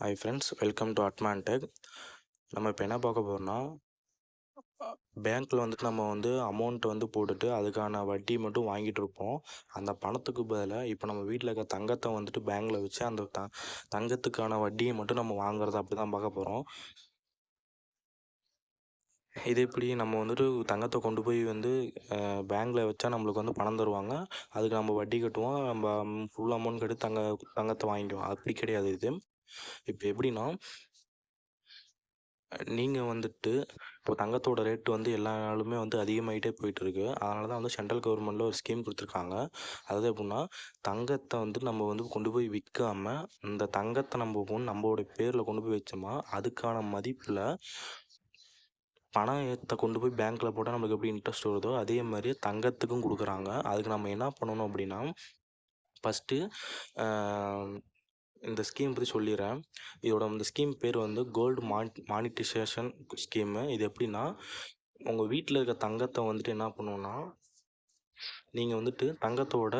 Hi friends welcome to Atman tech நம்ம இப்போ என்ன பார்க்க போகிறோம்னா பேங்க்கில் வந்துட்டு நம்ம வந்து அமௌண்ட்டை வந்து போட்டுட்டு அதுக்கான வட்டி மட்டும் வாங்கிட்டு இருப்போம். அந்த பணத்துக்கு பதிலாக இப்போ நம்ம வீட்டில் இருக்க தங்கத்தை வந்துட்டு பேங்க்கில் வச்சு அந்த த தங்கத்துக்கான வட்டியை மட்டும் நம்ம வாங்குறத அப்படி தான் பார்க்க போகிறோம் இது எப்படி நம்ம வந்துட்டு தங்கத்தை கொண்டு போய் வந்து பேங்க்கில் வச்சா நம்மளுக்கு வந்து பணம் தருவாங்க. அதுக்கு நம்ம வட்டி கட்டுவோம். நம்ம ஃபுல் அமௌண்ட் கட்டி தங்க தங்கத்தை வாங்கிக்குவோம். அப்படி கிடையாது இது. இப்போ எப்படின்னா நீங்கள் வந்துட்டு இப்போ தங்கத்தோட ரேட் வந்து எல்லா நாளுமே வந்து அதிகமாகிட்டே போயிட்டுருக்கு. அதனால தான் வந்து சென்ட்ரல் கவர்மெண்ட்டில் ஒரு ஸ்கீம் கொடுத்துருக்காங்க. அதாவது எப்படின்னா தங்கத்தை வந்து நம்ம வந்து கொண்டு போய் விற்காம இந்த தங்கத்தை நம்ம கொண்டு நம்மளோட பேரில் கொண்டு போய் வச்சோமா அதுக்கான மதிப்பில் பணத்தை கொண்டு போய் பேங்க்கில் போட்டால் நம்மளுக்கு எப்படி இன்ட்ரெஸ்ட் வருதோ அதே மாதிரி தங்கத்துக்கும் கொடுக்குறாங்க. அதுக்கு நம்ம என்ன பண்ணணும் அப்படின்னா ஃபஸ்ட்டு இந்த ஸ்கீம் பற்றி சொல்லிடுறேன். இதோட இந்த ஸ்கீம் பேர் வந்து கோல்டு மானி மானிட்டைசேஷன் ஸ்கீமு இது எப்படின்னா உங்கள் வீட்டில் இருக்க தங்கத்தை வந்துட்டு என்ன பண்ணுவோன்னா நீங்கள் வந்துட்டு தங்கத்தோட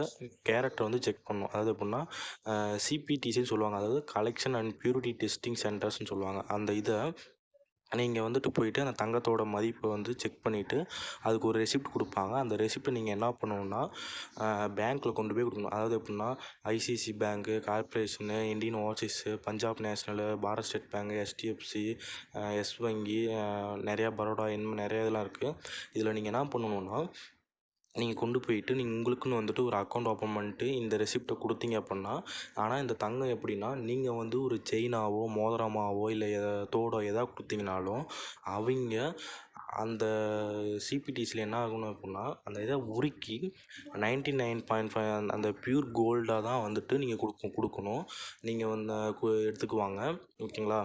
கேரக்டர் வந்து செக் பண்ணணும். அதாவது எப்படின்னா சிபிடிசின்னு சொல்லுவாங்க. அதாவது கலெக்ஷன் அண்ட் பியூரிட்டி டெஸ்டிங் சென்டர்ஸ்னு சொல்லுவாங்க. அந்த இதை நீங்கள் வந்துட்டு போயிட்டு அந்த தங்கத்தோட மதிப்பை வந்து செக் பண்ணிவிட்டு அதுக்கு ஒரு ரெசிப்ட் கொடுப்பாங்க. அந்த ரெசிப்ட்டை நீங்கள் என்ன பண்ணணுன்னா பேங்க்கில் கொண்டு போய் கொடுக்கணும். அதாவது எப்படின்னா ICC bank corporation Indian overseas Punjab national Bharat state bank HDFC Yes வங்கி நிறையா பரோடா இன்னும் நிறையா இதெல்லாம் இருக்குது இதில் நீங்கள் என்ன பண்ணணுன்னா நீங்கள் கொண்டு போயிட்டு நீங்கள் உங்களுக்குன்னு வந்துட்டு ஒரு அக்கௌண்ட் ஓப்பன் பண்ணிட்டு இந்த ரெசிப்ட்டை கொடுத்தீங்க அப்படின்னா ஆனால் இந்த தங்கம் எப்படின்னா நீங்கள் வந்து ஒரு செயினாவோ மோதிரமாவோ இல்லை தோடோ எதாவது கொடுத்தீங்கனாலும் அவங்க அந்த சிபிடிஸில் என்ன ஆகணும் அப்படின்னா அந்த இதை உருக்கி நைன்டி நைன் பாயிண்ட் ஃபைவ் அந்த பியூர் கோல்டாக தான் வந்துட்டு நீங்கள் கொடுக்க கொடுக்கணும். நீங்கள் வந்து எடுத்துக்குவாங்க. ஓகேங்களா?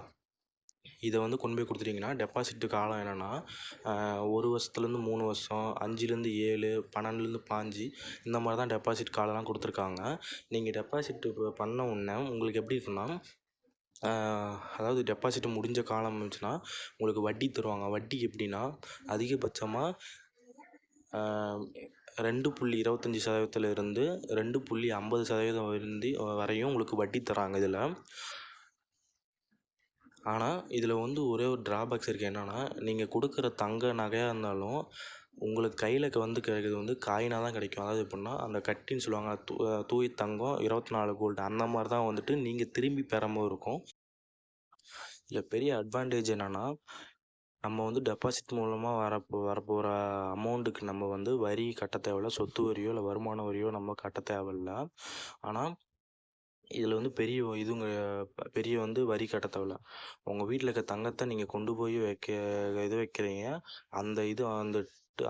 இதை வந்து கொண்டு போய் கொடுத்துட்டிங்கன்னா டெபாசிட்டு காலம் என்னென்னா ஒரு வருஷத்துலேருந்து மூணு வருஷம் அஞ்சுலேருந்து ஏழு பன்னெண்டுலேருந்து பாஞ்சு இந்த மாதிரி தான் டெபாசிட் காலம்லாம் கொடுத்துருக்காங்க. நீங்கள் டெபாசிட்டு பண்ண உடனே உங்களுக்கு எப்படி இருக்குன்னா அதாவது டெபாசிட் முடிஞ்ச காலம் இருந்துச்சுன்னா உங்களுக்கு வட்டி தருவாங்க. வட்டி எப்படின்னா அதிகபட்சமாக ரெண்டு புள்ளி இருபத்தஞ்சி சதவீதத்தில் இருந்து ரெண்டு புள்ளி ஐம்பது சதவீதம் இருந்து வரையும் உங்களுக்கு வட்டி தராங்க இதில். ஆனால் இதில் வந்து ஒரே ஒரு ட்ராபேக்ஸ் இருக்குது என்னென்னா நீங்கள் கொடுக்குற தங்க நகையாக இருந்தாலும் உங்களுக்கு கையில் வந்து கிடைக்கிறது வந்து காயினாக தான் கிடைக்கும். அதாவது எப்படின்னா அந்த கட்டின்னு சொல்லுவாங்க தூ தூய தங்கம் இருபத்தி நாலு கோல்டு அந்த மாதிரி தான் வந்துட்டு நீங்கள் திரும்பி பெறாமல் இருக்கும். இதில் பெரிய அட்வான்டேஜ் என்னென்னா நம்ம வந்து டெபாசிட் மூலமாக வரப்போ வரப்போகிற அமௌண்ட்டுக்கு நம்ம வந்து வரி கட்ட தேவையில்ல. சொத்து வரியோ இல்லை வருமான வரியோ நம்ம கட்ட தேவையில்ல. ஆனால் இதில் வந்து பெரிய இதுங்க பெரிய வந்து வரி கட்ட தேவையில்ல உங்கள் வீட்டில் இருக்க தங்கத்தை நீங்கள் கொண்டு போய் வைக்க இது வைக்கிறீங்க. அந்த இது அந்த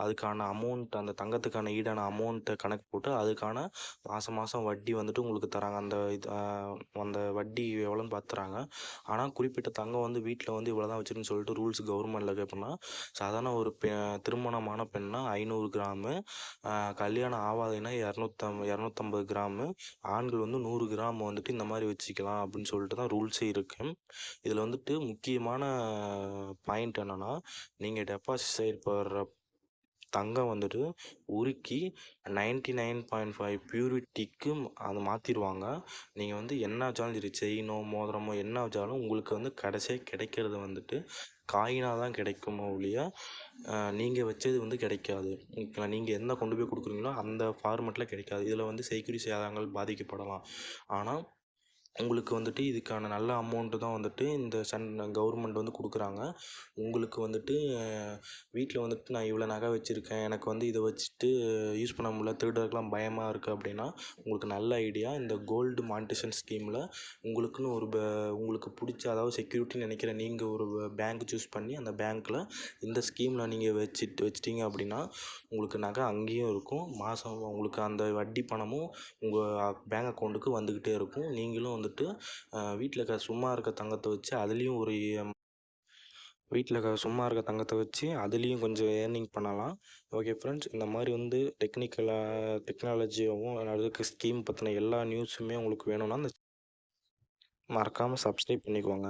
அதுக்கான அமௌண்ட் அந்த தங்கத்துக்கான ஈடான அமௌண்ட்டை கணக்கு போட்டு அதுக்கான மாதம் மாதம் வட்டி வந்துட்டு உங்களுக்கு தராங்க. அந்த இது அந்த வட்டி எவ்வளோன்னு பார்த்துறாங்க ஆனால் குறிப்பிட்ட தங்கம் வந்து வீட்டில் வந்து இவ்வளோ தான் வச்சுருக்குன்னு சொல்லிட்டு ரூல்ஸ் கவர்மெண்ட்டில் கேட்போம்னா சாதாரண ஒரு பெ திருமணமான பெண்ணா ஐநூறு கிராமு கல்யாணம் ஆகாதுன்னா இரநூத்தம் இரநூத்தம்பது கிராமு ஆண்கள் வந்து நூறு கிராம் வந்துட்டு இந்த மாதிரி வச்சுக்கலாம் அப்படின்னு சொல்லிட்டு தான் ரூல்ஸே இருக்குது இதில் வந்துட்டு முக்கியமான பாயிண்ட் என்னென்னா நீங்கள் டெபாசிட் சைடு போடுற தங்கம் வந்துட்டு உருக்கி நைன்டி நைன் பாயிண்ட் ஃபைவ் பியூரிட்டிக்கு அதை மாற்றிடுவாங்க நீங்கள் வந்து என்ன வச்சாலும் சரி செயினோ மோதிரமோ என்ன வச்சாலும் உங்களுக்கு வந்து கடைசியாக கிடைக்கிறது வந்துட்டு காயினாக தான் கிடைக்குமோ ஒழிய நீங்கள் வச்சது வந்து கிடைக்காது. ஓகேங்களா? நீங்கள் என்ன கொண்டு போய் கொடுக்குறீங்களோ அந்த ஃபார்மெட்டில் கிடைக்காது. இதில் வந்து செய்கூலி சேதாரங்கள் பாதிக்கப்படலாம். ஆனால் உங்களுக்கு வந்துட்டு இதுக்கான நல்ல அமௌண்ட்டு தான் வந்துட்டு இந்த சன் கவர்மெண்ட் வந்து கொடுக்குறாங்க. உங்களுக்கு வந்துட்டு வீட்டில் வந்துட்டு நான் இவ்வளோ நகை வச்சுருக்கேன். எனக்கு வந்து இதை வச்சுட்டு யூஸ் பண்ண முடியல. திருடருக்கெலாம் பயமாக இருக்குது அப்படின்னா உங்களுக்கு நல்ல ஐடியா இந்த கோல்டு மான்டிஷன் ஸ்கீமில் உங்களுக்குன்னு ஒரு உங்களுக்கு பிடிச்ச அதாவது செக்யூரிட்டின்னு நினைக்கிற நீங்கள் ஒரு பேங்க் சூஸ் பண்ணி அந்த பேங்க்கில் இந்த ஸ்கீமில் நீங்கள் வச்சுட்டு வச்சிட்டிங்க அப்படின்னா உங்களுக்கு நகை அங்கேயும் இருக்கும். மாதம் உங்களுக்கு அந்த வட்டி பணமும் உங்கள் பேங்க் அக்கௌண்ட்டுக்கு வந்துக்கிட்டே இருக்கும். நீங்களும் வந்துட்டு வீட்டில் இருக்க சும்மா இருக்க தங்கத்தை வச்சு அதுலேயும் ஒரு வீட்டில் இருக்க சும்மா இருக்க தங்கத்தை வச்சு அதுலேயும் கொஞ்சம் ஏர்னிங் பண்ணலாம். ஓகே ஃப்ரெண்ட்ஸ் இந்த மாதிரி வந்து டெக்னிக்கலாக டெக்னாலஜியாகவும் அதுக்கு ஸ்கீம் பற்றின எல்லா நியூஸுமே உங்களுக்கு வேணும்னா அந்த மறக்காமல் சப்ஸ்கிரைப் பண்ணிக்கோங்க.